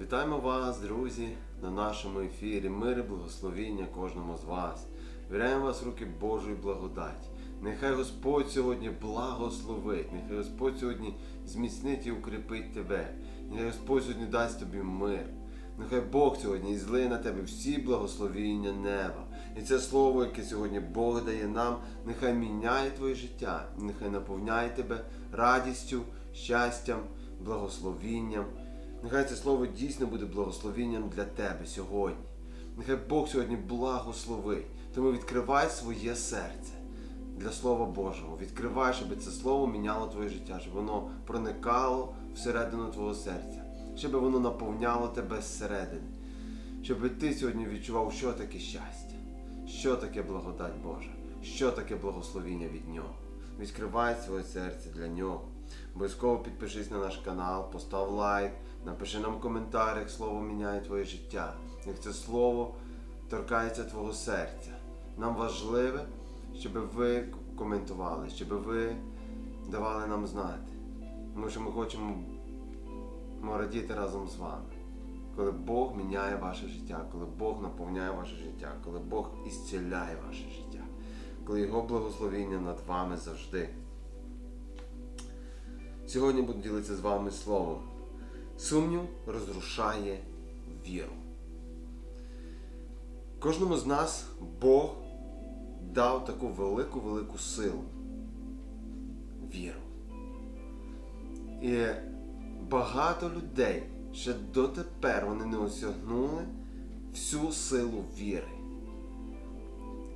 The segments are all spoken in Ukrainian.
Вітаємо вас, друзі, на нашому ефірі. Мир і благословіння кожному з вас. Віряємо вас в руки Божої благодаті. Нехай Господь сьогодні благословить, нехай Господь сьогодні зміцнить і укріпить тебе. Нехай Господь сьогодні дасть тобі мир. Нехай Бог сьогодні злиє на тебе всі благословіння неба. І це слово, яке сьогодні Бог дає нам, нехай міняє твоє життя, нехай наповняє тебе радістю, щастям, благословінням. Нехай це слово дійсно буде благословінням для тебе сьогодні. Нехай Бог сьогодні благословить. Тому відкривай своє серце для Слова Божого. Відкривай, щоб це слово міняло твоє життя, щоб воно проникало всередину твого серця, щоб воно наповняло тебе зсередини. Щоб ти сьогодні відчував, що таке щастя, що таке благодать Божа, що таке благословіння від Нього. Відкривай своє серце для нього. Обов'язково підпишись на наш канал, постав лайк, напиши нам в коментарях, слово міняє твоє життя. Як це слово торкається твого серця. Нам важливе, щоб ви коментували, щоб ви давали нам знати. Тому що ми хочемо радіти разом з вами. Коли Бог міняє ваше життя, коли Бог наповняє ваше життя, коли Бог ісціляє ваше життя, коли Його благословіння над вами завжди. Сьогодні буду ділитися з вами словом. Сумнів розрушає віру. Кожному з нас Бог дав таку велику-велику силу. Віру. І багато людей ще дотепер вони не осягнули всю силу віри.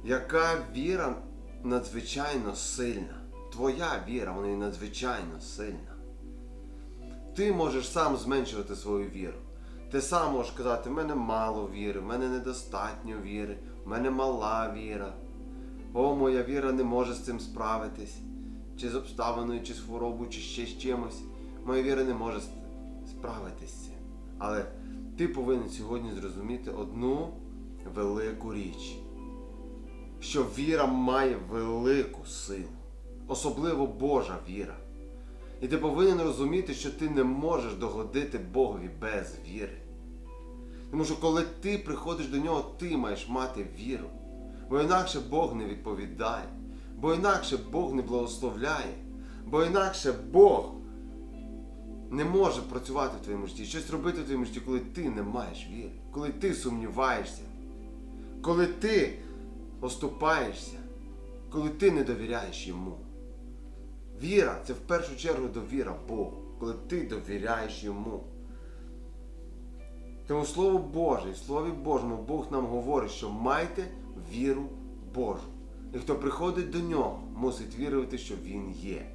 Яка віра надзвичайно сильна. Твоя віра, вона є надзвичайно сильна. Ти можеш сам зменшувати свою віру. Ти сам можеш казати, в мене мало віри, в мене недостатньо віри, в мене мала віра. О, моя віра не може з цим справитись. Чи з обставиною, чи з хворобою, чи ще з чимось. Моя віра не може с- справитись з цим. Але ти повинен сьогодні зрозуміти одну велику річ, що віра має велику силу, особливо Божа віра. І ти повинен розуміти, що ти не можеш догодити Богові без віри. Тому що коли ти приходиш до нього, ти маєш мати віру. Бо інакше Бог не відповідає, бо інакше Бог не благословляє, бо інакше Бог не може працювати в твоєму житті, щось робити в твоєму житті, коли ти не маєш віри, коли ти сумніваєшся, коли ти оступаєшся, коли ти не довіряєш йому. Віра це в першу чергу довіра Богу, коли ти довіряєш йому. Тому Слово Боже, і в Слові Божому Бог нам говорить, що майте віру Божу. І хто приходить до нього, мусить вірувати, що Він є.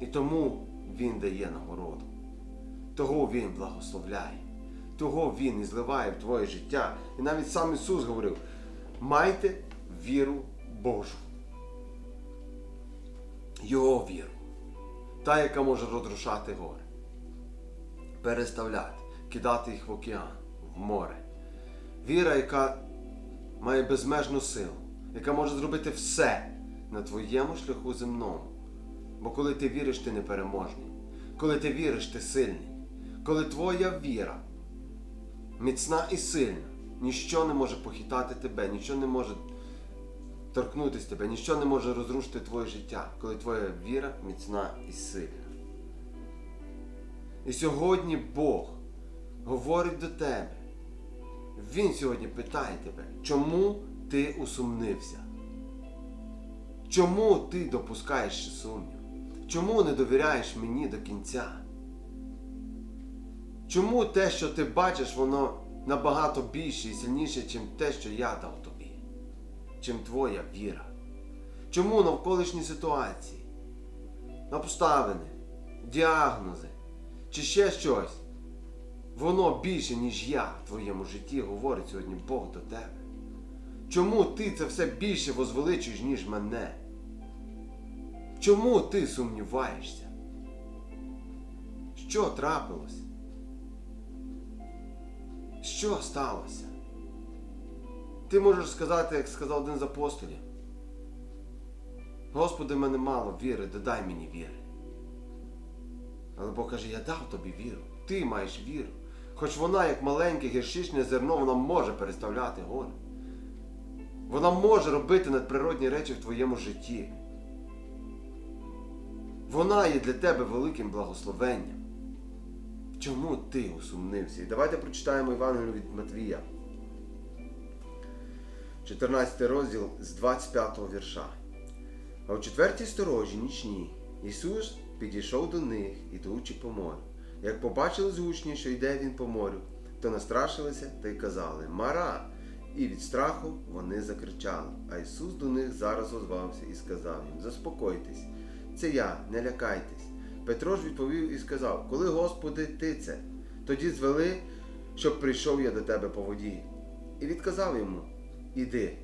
І тому Він дає нагороду. Того Він благословляє. Того Він і зливає в твоє життя. І навіть сам Ісус говорив: майте віру Божу. Його віру. Та, яка може розрушати гори. Переставляти, кидати їх в океан, в море. Віра, яка має безмежну силу, яка може зробити все на твоєму шляху земному. Бо коли ти віриш, ти непереможний. Коли ти віриш, ти сильний. Коли твоя віра міцна і сильна, ніщо не може похитати тебе, ніщо не може торкнутися тебе, ніщо не може розрушити твоє життя, коли твоя віра міцна і сильна. І сьогодні Бог говорить до тебе. Він сьогодні питає тебе, чому ти усумнився? Чому ти допускаєш сумнів? Чому не довіряєш мені до кінця? Чому те, що ти бачиш, воно набагато більше і сильніше, ніж те, що я дав тобі? Чим твоя віра? Чому навколишні ситуації, обставини, діагнози чи ще щось? Воно більше, ніж я в твоєму житті, говорить сьогодні Бог до тебе. Чому ти це все більше возвеличуєш, ніж мене? Чому ти сумніваєшся? Що трапилось? Що сталося? Ти можеш сказати, як сказав один з апостолів. Господи, в мене мало віри, додай мені віри. Але Бог каже, я дав тобі віру. Ти маєш віру. Хоч вона, як маленьке гіршичне зерно, вона може переставляти гори. Вона може робити надприродні речі в твоєму житті. Вона є для тебе великим благословенням. Чому ти усумнився? І давайте прочитаємо Євангелію від Матвія. 14 розділ з 25 вірша. А у четвертій сторожі нічній Ісус підійшов до них, ідучи по морю. Як побачили з учні, що йде він по морю, то настрашилися та й казали Мара! І від страху вони закричали. А Ісус до них зараз озвався і сказав їм: Заспокойтесь, це я, не лякайтесь. Петро ж відповів і сказав: Коли, Господи, ти це, тоді звели, щоб прийшов я до тебе по воді. І відказав йому: Іди.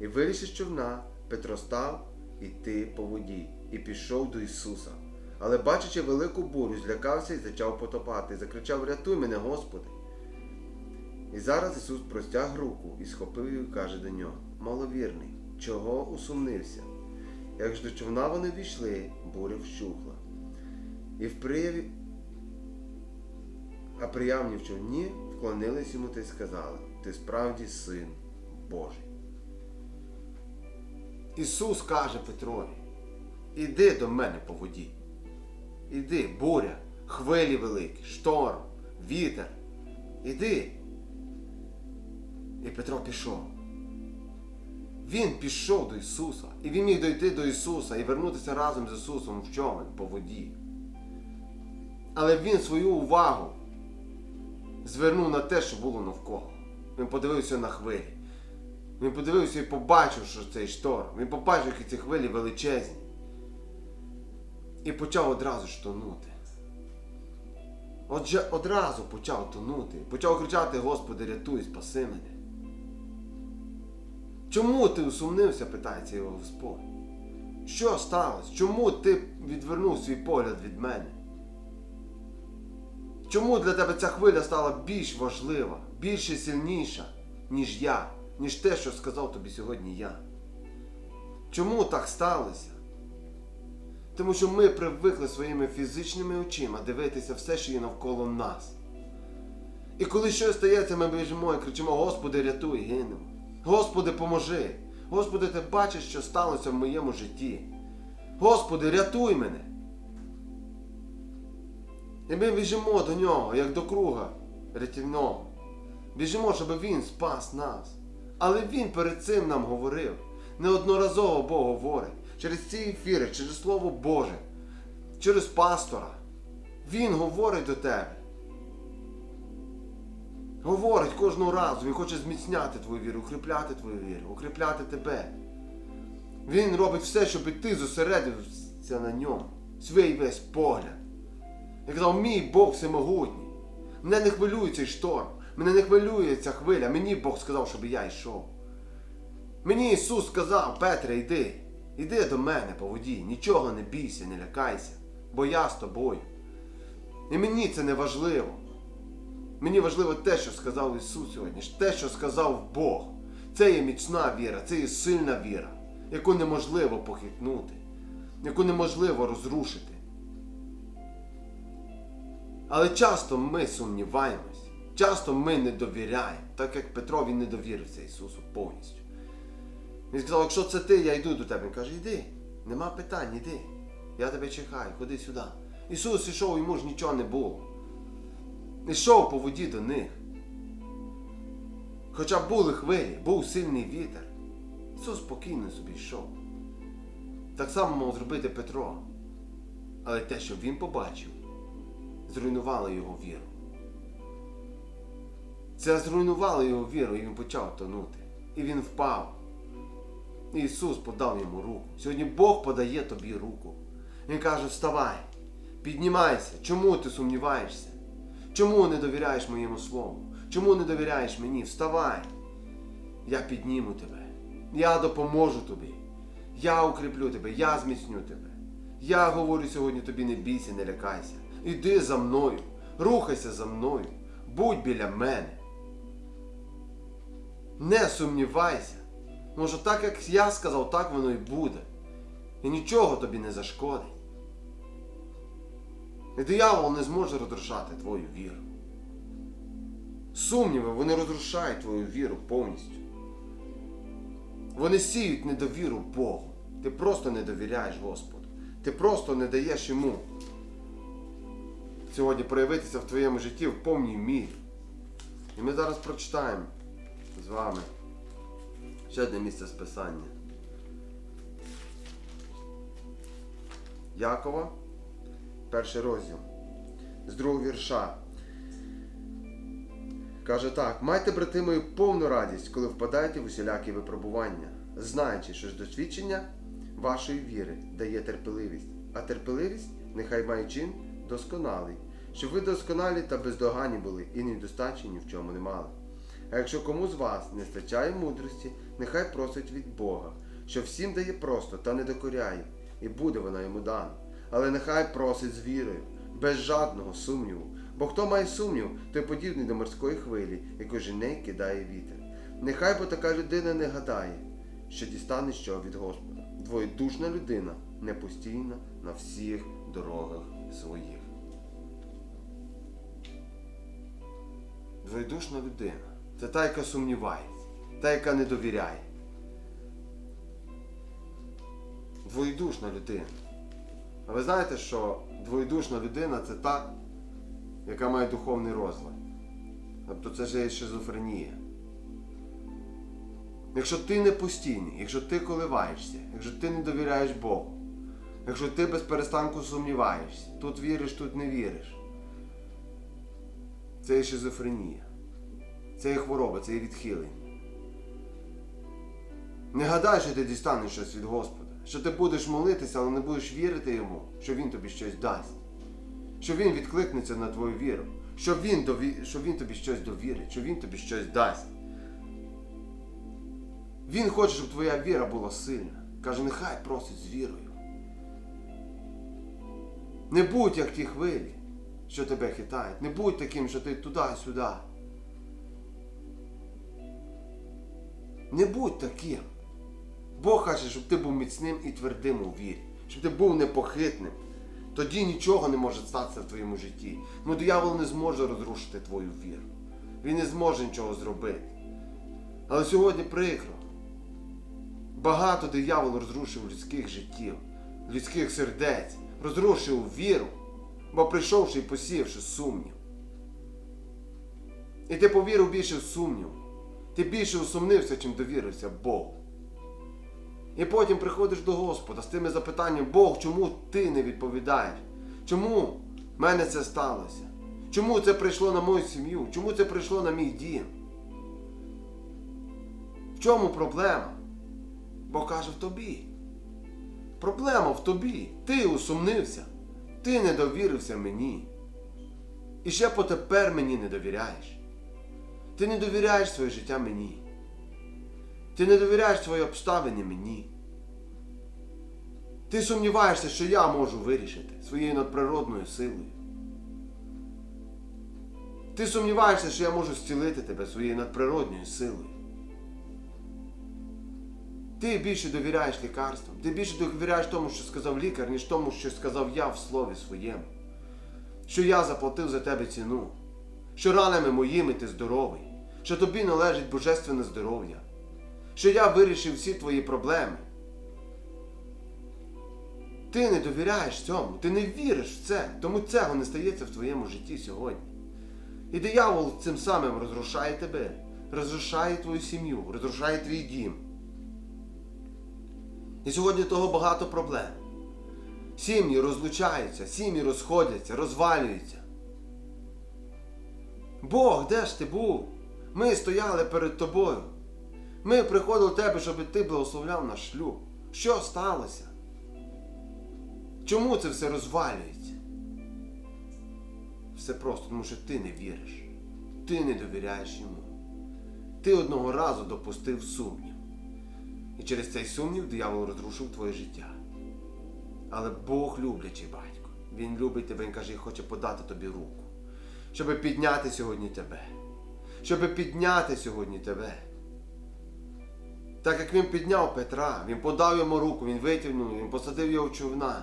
І вилізши з човна, Петро став іти по воді, і пішов до Ісуса. Але, бачачи велику бурю, злякався і почав потопати, закричав: Рятуй мене, Господи! І зараз Ісус простяг руку і схопив її і каже до нього: Маловірний, чого усумнився? Як ж до човна вони війшли, буря вщухла. І в прияві, а приявні в човні вклонились йому та й сказали: Ти справді син Божий. Ісус каже Петрові: Іди до мене по воді. Іди, буря, хвилі великі, шторм, вітер. Іди. І Петро пішов. Він пішов до Ісуса. І він міг дойти до Ісуса і вернутися разом з Ісусом в човен по воді. Але він свою увагу звернув на те, що було навколо. Він подивився на хвилі. Він подивився і побачив, що цей шторм. Він побачив, які ці хвилі величезні. І почав одразу ж тонути. Отже, одразу почав тонути. Почав кричати: Господи, рятуй, спаси мене. Чому ти усумнився? питається його Господь. Що сталося? Чому ти відвернув свій погляд від мене? Чому для тебе ця хвиля стала більш важлива, більш сильніша, ніж я, ніж те, що сказав тобі сьогодні я? Чому так сталося? Тому що ми привикли своїми фізичними очима дивитися все, що є навколо нас. І коли щось стається, ми біжимо і кричимо: Господи, рятуй, гинемо. Господи, поможи. Господи, ти бачиш, що сталося в моєму житті. Господи, рятуй мене. І ми біжимо до нього, як до круга рятівного. Біжимо, щоб він спас нас. Але він перед цим нам говорив. Неодноразово Бог говорить. Через ці ефіри, через Слово Боже, через пастора. Він говорить до тебе. Говорить кожного разу, він хоче зміцняти твою віру, укріпляти твою віру, укріпляти тебе. Він робить все, щоб ти зосередився на ньому, свій весь погляд. Я казав, мій Бог всемогутній. Мене не хвилює цей шторм, мене не хвилює ця хвиля. Мені Бог сказав, щоб я йшов. Мені Ісус сказав, Петре, йди, йди до мене по воді, нічого не бійся, не лякайся, бо я з тобою. І мені це не важливо. Мені важливо те, що сказав Ісус сьогодні, те, що сказав Бог. Це є міцна віра, це є сильна віра, яку неможливо похитнути, яку неможливо розрушити. Але часто ми сумніваємось, часто ми не довіряємо, так як Петро він не довірився Ісусу повністю. Він сказав, якщо це ти, я йду до тебе. Він каже, йди, нема питань, йди. Я тебе чекаю, ходи сюди. Ісус ішов, йому ж нічого не було. Ішов по воді до них. Хоча були хвилі, був сильний вітер. Ісус спокійно собі йшов. Так само мав зробити Петро. Але те, що він побачив, зруйнувало його віру. Це зруйнувало його віру, і він почав тонути. І він впав. Ісус подав йому руку. Сьогодні Бог подає тобі руку. Він каже: вставай, піднімайся. Чому ти сумніваєшся? Чому не довіряєш моєму слову? Чому не довіряєш мені? Вставай! Я підніму тебе. Я допоможу тобі. Я укріплю тебе, я зміцню тебе. Я говорю сьогодні тобі не бійся, не лякайся. Іди за мною, рухайся за мною, будь біля мене. Не сумнівайся. Може, так як я сказав, так воно і буде. І нічого тобі не зашкодить. І диявол не зможе розрушати твою віру. Сумніви, вони розрушають твою віру повністю. Вони сіють недовіру Богу. Ти просто не довіряєш Господу. Ти просто не даєш йому сьогодні проявитися в твоєму житті в повній мірі. І ми зараз прочитаємо з вами ще одне місце з Писання. Якова, перший розділ, з другого вірша. Каже так: майте, брати мої, повну радість, коли впадаєте в усілякі випробування, знаючи, що ж досвідчення вашої віри дає терпеливість, а терпеливість нехай має чин досконалий, щоб ви досконалі та бездоганні були і недостачі ні в чому не мали. А якщо кому з вас не стачає мудрості, нехай просить від Бога, що всім дає просто та не докоряє, і буде вона йому дана. Але нехай просить з вірою, без жадного сумніву. Бо хто має сумнів, той подібний до морської хвилі, яку жене й кидає вітер. Нехай бо така людина не гадає, що дістане що від Господа. Двоєдушна людина непостійна на всіх дорогах своїх. Двоєдушна людина це та, яка сумнівається, та, яка не довіряє. Двоєдушна людина. А ви знаєте, що двоєдушна людина це та, яка має духовний розлад. Тобто це ж є шизофренія. Якщо ти не постійний, якщо ти коливаєшся, якщо ти не довіряєш Богу, якщо ти без перестанку сумніваєшся, тут віриш, тут не віриш, це є шизофренія. Це є хвороба, це є відхилення. Не гадай, що ти дістанеш щось від Господа, що ти будеш молитися, але не будеш вірити йому, що він тобі щось дасть, що він відкликнеться на твою віру, що він, дові... що він тобі щось довірить, що він тобі щось дасть. Він хоче, щоб твоя віра була сильна. Каже, нехай просить з вірою. Не будь як ті хвилі, що тебе хитають. Не будь таким, що ти туди-сюди. Не будь таким. Бог каже, щоб ти був міцним і твердим у вірі, щоб ти був непохитним. Тоді нічого не може статися в твоєму житті. Ну диявол не зможе розрушити твою віру. Він не зможе нічого зробити. Але сьогодні прикро. Багато диявол розрушив людських життів, людських сердець, розрушив віру, бо прийшовши і посіявши сумнів. І ти повірив більше в сумнів. Ти більше усумнився, чим довірився Богу. І потім приходиш до Господа з тими запитаннями, Бог, чому ти не відповідаєш? Чому в мене це сталося? Чому це прийшло на мою сім'ю? Чому це прийшло на мій дім? В чому проблема? Бог каже в тобі. Проблема в тобі. Ти усумнився. Ти не довірився мені. І ще потепер мені не довіряєш. Ти не довіряєш своє життя мені. Ти не довіряєш свої обставини мені. Ти сумніваєшся, що я можу вирішити своєю надприродною силою. Ти сумніваєшся, що я можу зцілити тебе своєю надприродною силою. Ти більше довіряєш лікарствам, ти більше довіряєш тому, що сказав лікар, ніж тому, що сказав я в слові своєму. Що я заплатив за тебе ціну, що ранами моїми ти здоровий, що тобі належить божественне здоров'я, що я вирішив всі твої проблеми. Ти не довіряєш цьому, ти не віриш в це, тому цього не стається в твоєму житті сьогодні. І диявол цим самим розрушає тебе, розрушає твою сім'ю, розрушає твій дім. І сьогодні того багато проблем. Сім'ї розлучаються, сім'ї розходяться, розвалюються. Бог, де ж ти був? Ми стояли перед тобою. Ми приходили до тебе, щоб ти благословляв наш шлюб. Що сталося? Чому це все розвалюється? Все просто, тому що ти не віриш. Ти не довіряєш йому. Ти одного разу допустив сумнів. І через цей сумнів диявол розрушив твоє життя. Але Бог люблячий батько. Він любить тебе, він каже, і хоче подати тобі руку. Щоб підняти сьогодні тебе. Щоб підняти сьогодні тебе. Так як він підняв Петра, він подав йому руку, він витягнув, він посадив його в човна.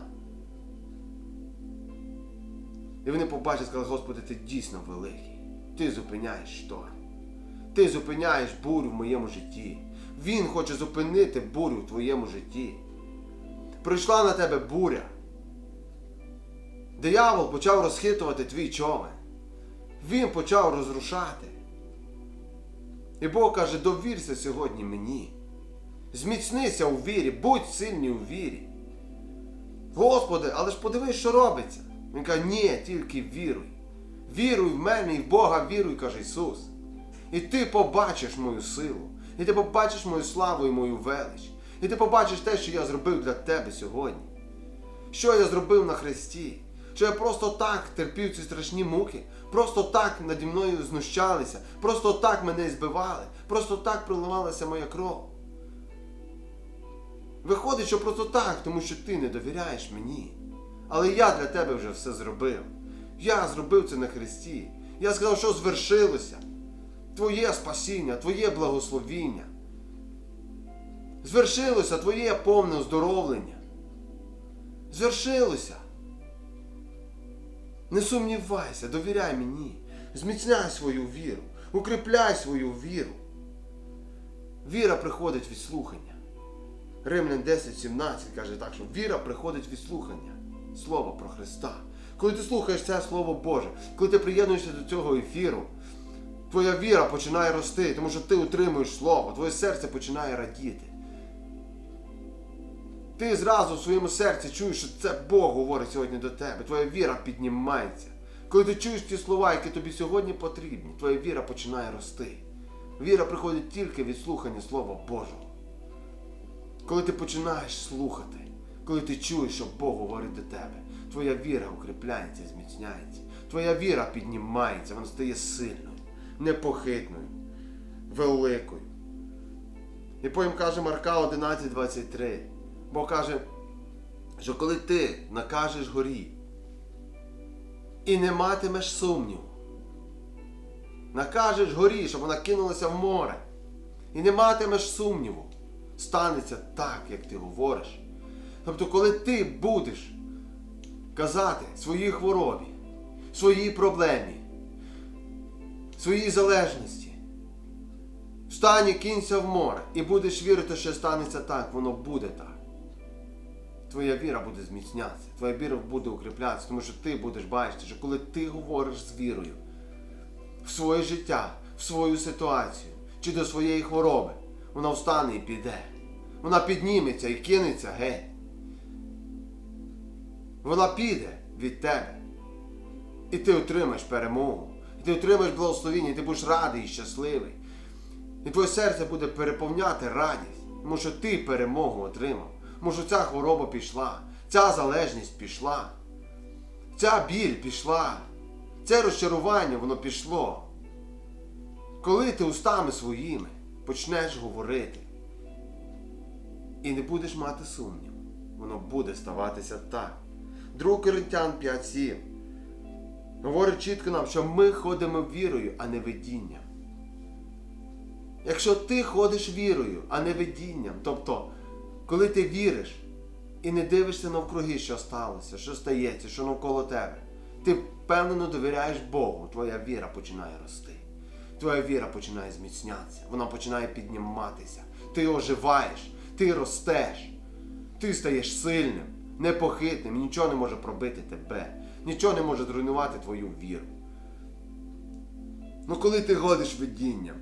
І вони побачили, сказали, Господи, ти дійсно великий. Ти зупиняєш шторм. Ти зупиняєш бурю в моєму житті. Він хоче зупинити бурю в твоєму житті. Прийшла на тебе буря. Диявол почав розхитувати твій човен. Він почав розрушати. І Бог каже, довірся сьогодні мені. Зміцнися у вірі, будь сильний у вірі. Господи, але ж подивись, що робиться. Він каже, ні, тільки віруй. Віруй в мене і в Бога віруй, каже Ісус. І ти побачиш мою силу, і ти побачиш мою славу і мою велич. І ти побачиш те, що я зробив для тебе сьогодні. Що я зробив на хресті? Що я просто так терпів ці страшні муки, просто так наді мною знущалися, просто так мене збивали, просто так проливалася моя кров. Виходить, що просто так, тому що ти не довіряєш мені. Але я для тебе вже все зробив. Я зробив це на Христі. Я сказав, що звершилося. Твоє спасіння, Твоє благословіння. Звершилося Твоє повне оздоровлення. Звершилося. Не сумнівайся, довіряй мені. Зміцняй свою віру, укріпляй свою віру. Віра приходить від слухання. Римлян 10.17 каже так, що віра приходить від слухання Слова про Христа. Коли ти слухаєш це Слово Боже, коли ти приєднуєшся до цього ефіру, твоя віра починає рости, тому що ти утримуєш Слово, твоє серце починає радіти. Ти зразу в своєму серці чуєш, що це Бог говорить сьогодні до тебе. Твоя віра піднімається. Коли ти чуєш ті слова, які тобі сьогодні потрібні, твоя віра починає рости. Віра приходить тільки від слухання Слова Божого. Коли ти починаєш слухати, коли ти чуєш, що Бог говорить до тебе, твоя віра укріпляється, зміцняється. Твоя віра піднімається, вона стає сильною, непохитною, великою. І потім каже Марка 11.23. Бог каже, що коли ти накажеш горі і не матимеш сумніву, накажеш горі, щоб вона кинулася в море, і не матимеш сумніву, станеться так, як ти говориш. Тобто, коли ти будеш казати своїй хворобі, своїй проблемі, своїй залежності, встань кинься в море, і будеш вірити, що станеться так, воно буде так. Твоя віра буде зміцнятися, твоя віра буде укріплятися, тому що ти будеш бачити, що коли ти говориш з вірою в своє життя, в свою ситуацію чи до своєї хвороби, вона встане і піде. Вона підніметься і кинеться геть. Вона піде від тебе. І ти отримаєш перемогу. І ти отримаєш благословіння, і ти будеш радий і щасливий. І твоє серце буде переповняти радість, тому що ти перемогу отримав. Що ця хвороба пішла, ця залежність пішла, ця біль пішла, це розчарування воно пішло. Коли ти устами своїми почнеш говорити і не будеш мати сумнів, воно буде ставатися так. 2 Коринтян 5.7 говорить чітко нам, що ми ходимо вірою, а не видінням. Якщо ти ходиш вірою, а не видінням, тобто, коли ти віриш і не дивишся навкруги, що сталося, що стається, що навколо тебе, ти впевнено довіряєш Богу, твоя віра починає рости. Твоя віра починає зміцнятися, вона починає підніматися. Ти оживаєш, ти ростеш, ти стаєш сильним, непохитним, нічого не може пробити тебе, нічого не може зруйнувати твою віру. Ну коли ти ходиш видінням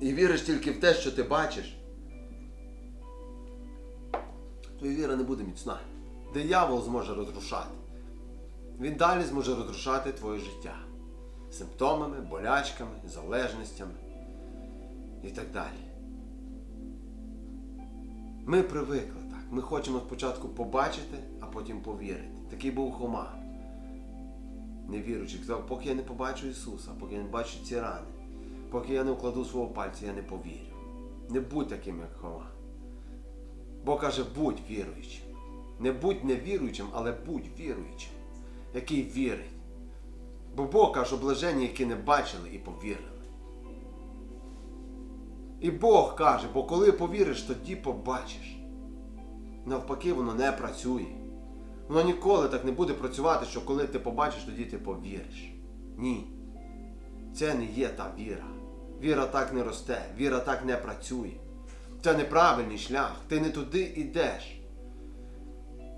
і віриш тільки в те, що ти бачиш, твоя віра не буде міцна. Диявол зможе розрушати. Він далі зможе розрушати твоє життя симптомами, болячками, залежностями і так далі. Ми привикли так. Ми хочемо спочатку побачити, а потім повірити. Такий був Хома. Невіруючий казав, поки я не побачу Ісуса, поки я не бачу ці рани, поки я не вкладу свого пальця, я не повірю. Не будь таким, як Хома. Бог каже, будь віруючим. Не будь невіруючим, але будь віруючим, який вірить. Бо Бог каже, блажені, які не бачили і повірили. І Бог каже, бо коли повіриш, тоді побачиш. Навпаки, воно не працює. Воно ніколи так не буде працювати, що коли ти побачиш, тоді ти повіриш. Ні. Це не є та віра. Віра так не росте, віра так не працює. Це неправильний шлях. Ти не туди йдеш.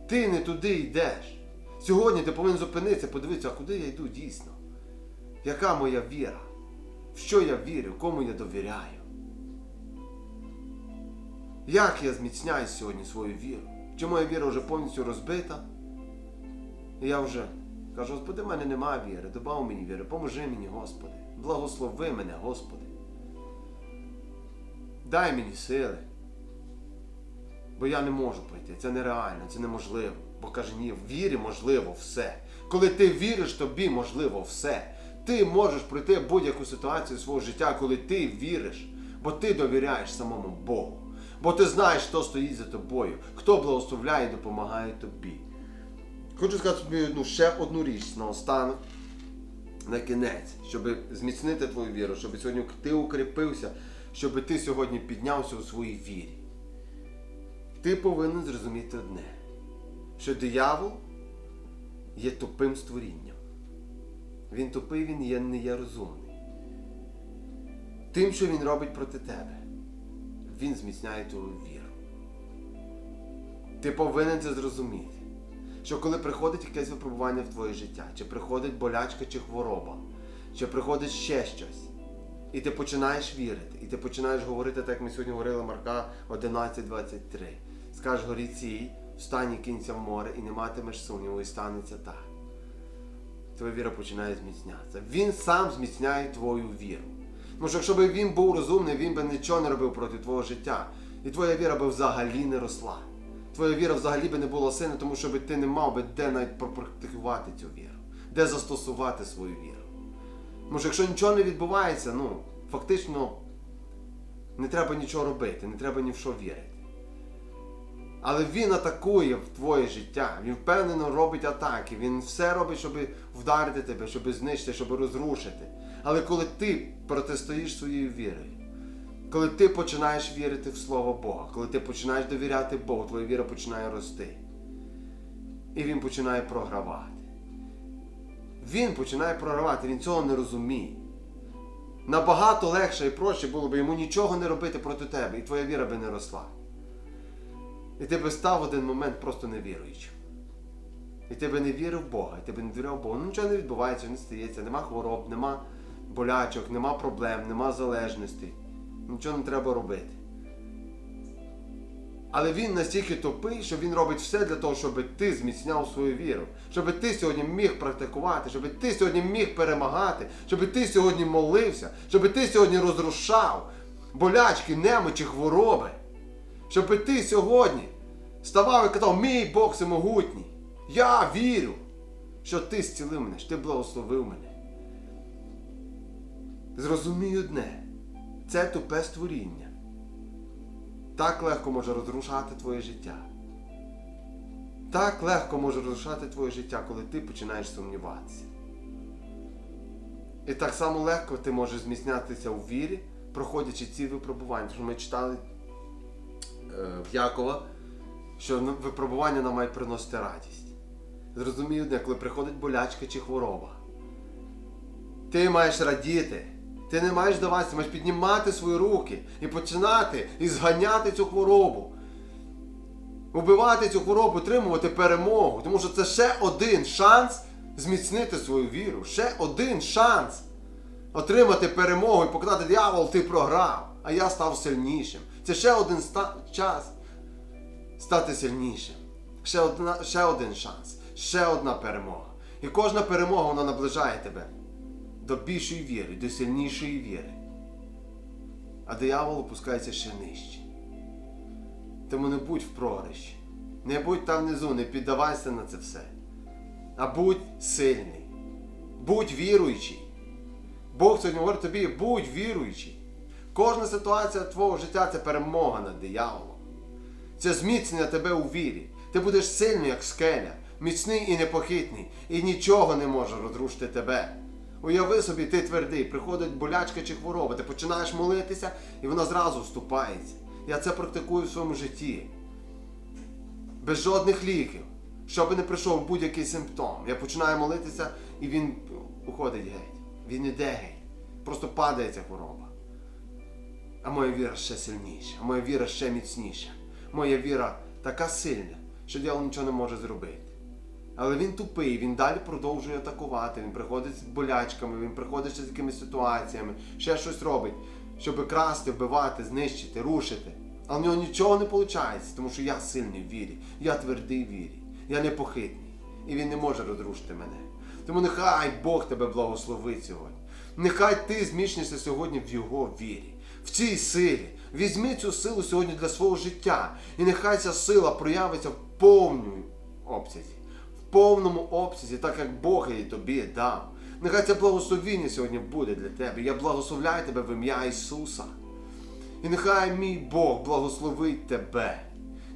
Ти не туди йдеш. Сьогодні ти повинен зупинитися, подивитися, а куди я йду дійсно. Яка моя віра? В що я вірю, кому я довіряю? Як я зміцняю сьогодні свою віру? Чи моя віра вже повністю розбита? Я вже кажу, Господи, в мене немає віри, добав мені віри, поможи мені, Господи. Благослови мене, Господи. Дай мені сили. Бо я не можу пройти, це нереально, це неможливо. Бо каже, ні, в вірі можливо все. Коли ти віриш, тобі можливо все. Ти можеш пройти будь-яку ситуацію свого життя, коли ти віриш, бо ти довіряєш самому Богу. Бо ти знаєш, хто стоїть за тобою, хто благословляє і допомагає тобі. Хочу сказати тобі одну, ще одну річ наостанок, на кінець, щоб зміцнити твою віру, щоб сьогодні ти укріпився, щоб ти сьогодні піднявся у своїй вірі. Ти повинен зрозуміти одне, що диявол є тупим створінням. Він тупий, він є, не є розумний. Тим, що він робить проти тебе, він зміцняє твою віру. Ти повинен це зрозуміти. Що коли приходить якесь випробування в твоє життя, чи приходить болячка чи хвороба, чи приходить ще щось, і ти починаєш вірити, і ти починаєш говорити, так як ми сьогодні говорили Марка 11.23. Скажеш горі цій, встань і кинься в море, і не матимеш сумніву, і станеться так. Твоя віра починає зміцнятися. Він сам зміцняє твою віру. Тому що якщо б він був розумний, він би нічого не робив проти твого життя. І твоя віра би взагалі не росла. Твоя віра взагалі би не була сильна, тому що ти не мав би де навіть пропрактикувати цю віру, де застосувати свою віру. Тому що якщо нічого не відбувається, ну, фактично не треба нічого робити, не треба ні в що вірити. Але він атакує в твоє життя, він впевнено робить атаки, він все робить, щоб вдарити тебе, щоб знищити, щоб розрушити. Але коли ти протистоїш своєю вірою, коли ти починаєш вірити в Слово Бога, коли ти починаєш довіряти Богу, твоя віра починає рости. І він починає програвати. Він починає програвати, він цього не розуміє. Набагато легше і проще було б йому нічого не робити проти тебе, і твоя віра би не росла. І ти би став в один момент просто невіруючим. І ти би не вірив в Бога, і ти би не довіряв Богу. Ну нічого не відбувається, не стається, нема хвороб, нема болячок, нема проблем, нема залежностей. Нічого не треба робити. Але він настільки тупий, що він робить все для того, щоб ти зміцняв свою віру, щоб ти сьогодні міг практикувати, щоб ти сьогодні міг перемагати, щоб ти сьогодні молився, щоб ти сьогодні розрушав болячки, немочі, хвороби. Щоб ти сьогодні ставав і казав, мій Бог всемогутній. Я вірю, що ти зцілив мене, що ти благословив мене. Зрозумій одне, це тупе створіння. Так легко може розрушати твоє життя. Так легко може розрушати твоє життя, коли ти починаєш сумніватися. І так само легко ти можеш зміцнятися у вірі, проходячи ці випробування. Тому ми читали е, в Якова, що випробування нам мають приносити радість. Зрозумій одне, коли приходить болячка чи хвороба. Ти маєш радіти. Ти не маєш даватися, маєш піднімати свої руки і починати і зганяти цю хворобу. Убивати цю хворобу, отримувати перемогу. Тому що це ще один шанс зміцнити свою віру. Ще один шанс отримати перемогу і показати дьявол, ти програв, а я став сильнішим. Це ще один ста- час стати сильнішим. Ще, одна, ще один шанс, ще одна перемога. І кожна перемога вона наближає тебе до більшої віри, до сильнішої віри. А диявол опускається ще нижче. Тому не будь в програші. Не будь там внизу, не піддавайся на це все. А будь сильний. Будь віруючий. Бог сьогодні говорить тобі, будь віруючий. Кожна ситуація твого життя це перемога над дияволом. Це зміцнення тебе у вірі. Ти будеш сильний, як скеля, міцний і непохитний, і нічого не може розрушити тебе. Уяви собі, ти твердий, приходить болячка чи хвороба, ти починаєш молитися, і вона зразу вступається. Я це практикую в своєму житті. Без жодних ліків. Що би не прийшов будь-який симптом. Я починаю молитися, і він уходить геть. Він іде геть. Просто падає ця хвороба. А моя віра ще сильніша, моя віра ще міцніша. Моя віра така сильна, що дьявол нічого не може зробити. Але він тупий, він далі продовжує атакувати, він приходить з болячками, він приходить ще з якимись ситуаціями, ще щось робить, щоб красти, вбивати, знищити, рушити. А в нього нічого не виходить, тому що я сильний в вірі, я твердий в вірі, я непохитний. І він не може розрушити мене. Тому нехай Бог тебе благословить сьогодні. Нехай ти зміцнишся сьогодні в його вірі, в цій силі. Візьми цю силу сьогодні для свого життя. І нехай ця сила проявиться в повному обсязі, повному обсязі, так як Бог її тобі дав. Нехай це благословіння сьогодні буде для тебе. Я благословляю тебе в ім'я Ісуса. І нехай мій Бог благословить тебе.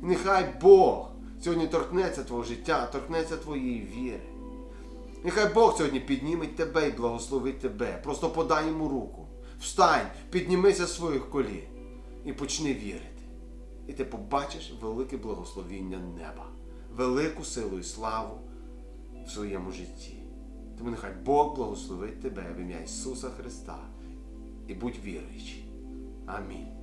І нехай Бог сьогодні торкнеться твого життя, торкнеться твоєї віри. Нехай Бог сьогодні підніметь тебе і благословить тебе. Просто подай йому руку. Встань, піднімися з своїх колін і почни вірити. І ти побачиш велике благословіння неба, велику силу і славу в своєму житті. Тому нехай Бог благословить тебе в ім'я Ісуса Христа і будь віруючий. Амінь.